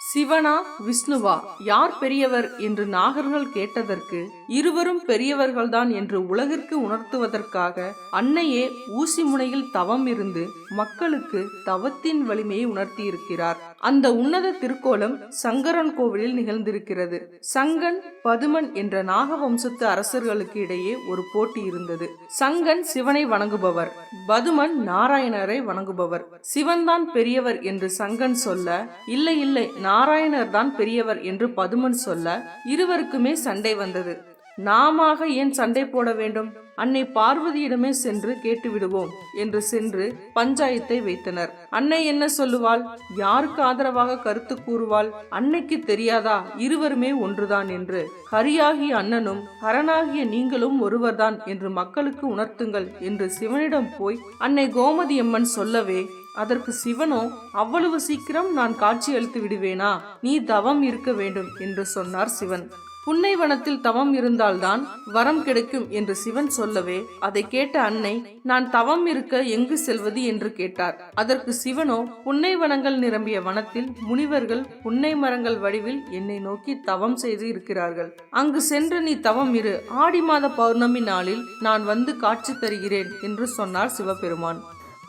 சிவனா விஷ்ணுவா யார் பெரியவர் என்று நாகர்கள் கேட்டதற்கு இருவரும் பெரியவர்கள்தான் என்று உலகிற்கு உணர்த்துவதற்காக அன்னையே ஊசி முனையில் தவம் இருந்து மக்களுக்கு தவத்தின் வலிமையை உணர்த்தியிருக்கிறார். அந்த உன்னத திருக்கோலம் சங்கரன் கோவிலில் நிகழ்ந்திருக்கிறது. சங்கன் பதுமன் என்ற நாக வம்சத்து அரசர்களுக்கு இடையே ஒரு போட்டி இருந்தது. சங்கன் சிவனை வணங்குபவர் பதுமன் நாராயணரை வணங்குபவர். சிவன்தான் பெரியவர் என்று சங்கன் சொல்ல இல்லை இல்லை நாராயணர் தான் பெரியவர் என்று பதுமன் சொல்ல இருவருக்குமே சண்டை வந்தது. நாமாக ஏன் சண்டை போட வேண்டும்? அன்னை பார்வதியிடமே சென்று கேட்டுவிடுவோம் என்று சென்று பஞ்சாயத்தை வைத்தனர். அன்னை என்ன சொல்லுவாள்? யாருக்கு ஆதரவாக கருத்து கூறுவாள்? அன்னைக்கு தெரியாதா? இருவருமே ஒன்றுதான் என்று. ஹரியாகிய அண்ணனும் ஹரனாகிய நீங்களும் ஒருவர்தான் என்று மக்களுக்கு உணர்த்துங்கள் என்று சிவனிடம் போய் அன்னை கோமதி அம்மன் சொல்லவே அதற்கு சிவனோ அவ்வளவு சீக்கிரம் நான் காட்சி அளித்து விடுவேனா? நீ தவம் இருக்க வேண்டும் என்று சொன்னார் சிவன். புன்னைவனத்தில் தவம் இருந்தால்தான் வரம் கிடைக்கும் என்று சிவன் சொல்லவே அதை கேட்ட அன்னை நான் தவம் இருக்க எங்கு செல்வது? என்று கேட்டார். அதற்கு சிவனோ புன்னைவனங்கள் நிரம்பிய வனத்தில் முனிவர்கள் புன்னை மரங்கள் வடிவில் என்னை நோக்கி தவம் செய்து இருக்கிறார்கள். அங்கு சென்று நீ தவம் இரு. ஆடி மாத பௌர்ணமி நாளில் நான் வந்து காட்சி தருகிறேன் என்று சொன்னார் சிவபெருமான்.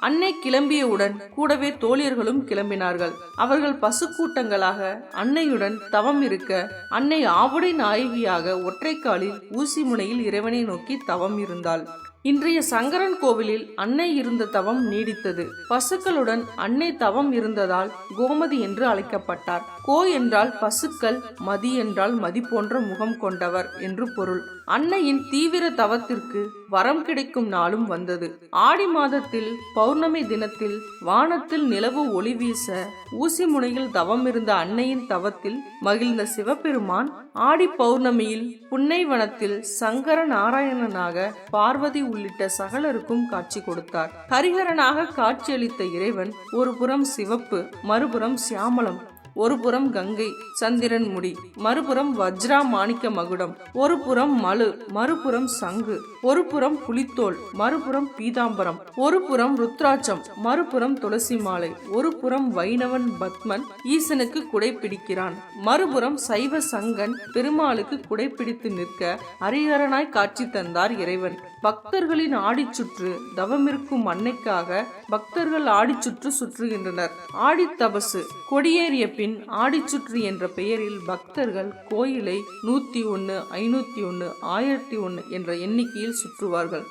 அன்னை கிளம்பியவுடன் கூடவே தோழியர்களும் கிளம்பினார்கள். அவர்கள் பசு கூட்டங்களாக அன்னையுடன் தவம் இருக்க அன்னை ஆவுடை நாயகியாக ஒற்றைக்காலில் ஊசி முனையில் இறைவனை நோக்கி தவம் இருந்தாள். இன்றைய சங்கரன் கோவிலில் அன்னை இருந்த தவம் நீடித்தது. பசுக்களுடன் அன்னை தவம் இருந்ததால் கோமதி என்று அழைக்கப்பட்டார். கோ என்றால் பசுக்கள் மதி என்றால் மதி போன்ற முகம் கொண்டவர் என்று பொருள். அன்னையின் தீவிர தவத்திற்கு வரம் கிடைக்கும் நாளும் வந்தது. ஆடி மாதத்தில் பௌர்ணமி தினத்தில் வானத்தில் நிலவு ஒளி வீச ஊசி முனையில் தவம் இருந்த அன்னையின் தவத்தில் மகிழ்ந்த சிவபெருமான் ஆடி பௌர்ணமியில் புன்னைவனத்தில் சங்கர நாராயணனாக பார்வதி உள்ளிட்ட சகலருக்கும் காட்சி கொடுத்தார். ஹரிஹரனாக காட்சியளித்த இறைவன் ஒரு புறம் சிவப்பு மறுபுறம் சியாமலம். ஒருபுறம் கங்கை சந்திரன் முடி மறுபுறம் வஜ்ரா மாணிக்க மகுடம் ஒரு புறம் மலு மறுபுறம் சங்கு ஒரு புறம் புலித்தோல் மறுபுறம் பீதாம்பரம் ஒரு புறம் ருத்ராட்சம் மறுபுறம் துளசி மாலை ஒரு புறம் வைணவன் பத்மன் ஈசனுக்கு குடை பிடிக்கிறான் மறுபுறம் சைவ சங்கன் பெருமாளுக்கு குடை பிடித்து நிற்க ஹரிஹரனாய் காட்சி தந்தார் இறைவன். பக்தர்களின் ஆடிச்சுற்று தவமிருக்கும் அன்னைக்காக பக்தர்கள் ஆடிச்சுற்று சுற்றுகின்றனர். ஆடித்தபசு கொடியேறிய பின் ஆடிச்சுற்று என்ற பெயரில் பக்தர்கள் கோயிலை நூற்றி ஒன்று ஐநூற்றி ஒன்று ஆயிரத்தி ஒன்று என்ற எண்ணிக்கையில் சுற்றுவார்கள்.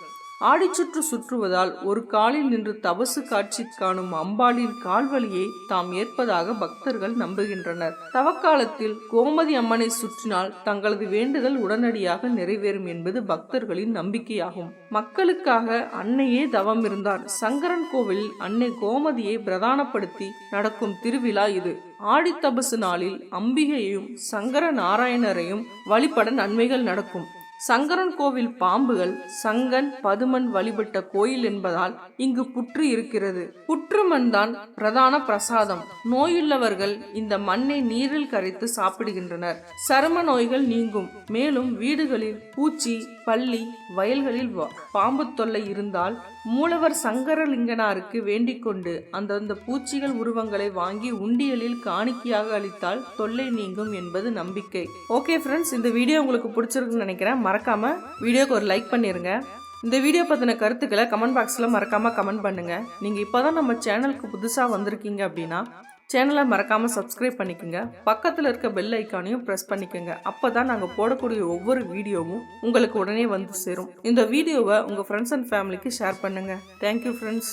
ஆடிச்சுற்று சுற்றுவதால் ஒரு காலில் நின்று தபசு காட்சி காணும் அம்பாளின் கால்வழியை தாம் ஏற்பதாக பக்தர்கள் நம்புகின்றனர். தவக்காலத்தில் கோமதி அம்மனை சுற்றினால் தங்களது வேண்டுதல் உடனடியாக நிறைவேறும் என்பது பக்தர்களின் நம்பிக்கையாகும். மக்களுக்காக அன்னையே தவம் இருந்தார் சங்கரன் கோவிலில் அன்னை கோமதியை பிரதானப்படுத்தி நடக்கும் திருவிழா இது. ஆடித்தபசு நாளில் அம்பிகையையும் சங்கர நாராயணரையும் வழிபட நன்மைகள் நடக்கும். சங்கரன் கோவில் பாம்புகள் சங்கன் பதுமன் வழிபட்ட கோயில் என்பதால் இங்கு புற்று இருக்கிறது. புற்று மண் தான் பிரதான பிரசாதம். நோயுள்ளவர்கள் இந்த மண்ணை நீரில் கரைத்து சாப்பிடுகின்றனர். சரும நோய்கள் நீங்கும். மேலும் வீடுகளில் பூச்சி பள்ளி வயல்களில் பாம்பு தொல்லை இருந்தால் மூலவர் சங்கரலிங்கனாருக்கு வேண்டிக் கொண்டு அந்தந்த பூச்சிகள் உருவங்களை வாங்கி உண்டியலில் காணிக்கையாக அளித்தால் தொல்லை நீங்கும் என்பது நம்பிக்கை. ஓகே ஃப்ரெண்ட்ஸ் இந்த வீடியோ உங்களுக்கு பிடிச்சிருக்குன்னு நினைக்கிறேன். மறக்காமல் வீடியோக்கு ஒரு லைக் பண்ணிடுங்க இந்த வீடியோ பற்றின கருத்துக்களை கமெண்ட் பாக்ஸில் மறக்காமல் கமெண்ட் பண்ணுங்கள் நீங்கள் இப்போ தான் நம்ம சேனலுக்கு புதுசாக வந்திருக்கீங்க அப்படின்னா சேனலை மறக்காமல் சப்ஸ்கிரைப் பண்ணிக்கோங்க. பக்கத்தில் இருக்க பெல் ஐக்கானையும் ப்ரெஸ் பண்ணிக்கோங்க. அப்போ தான் நாங்கள் போடக்கூடிய ஒவ்வொரு வீடியோவும் உங்களுக்கு உடனே வந்து சேரும். இந்த வீடியோவை உங்கள் ஃப்ரெண்ட்ஸ் அண்ட் ஃபேமிலிக்கு ஷேர் பண்ணுங்கள் தேங்க்யூ ஃப்ரெண்ட்ஸ்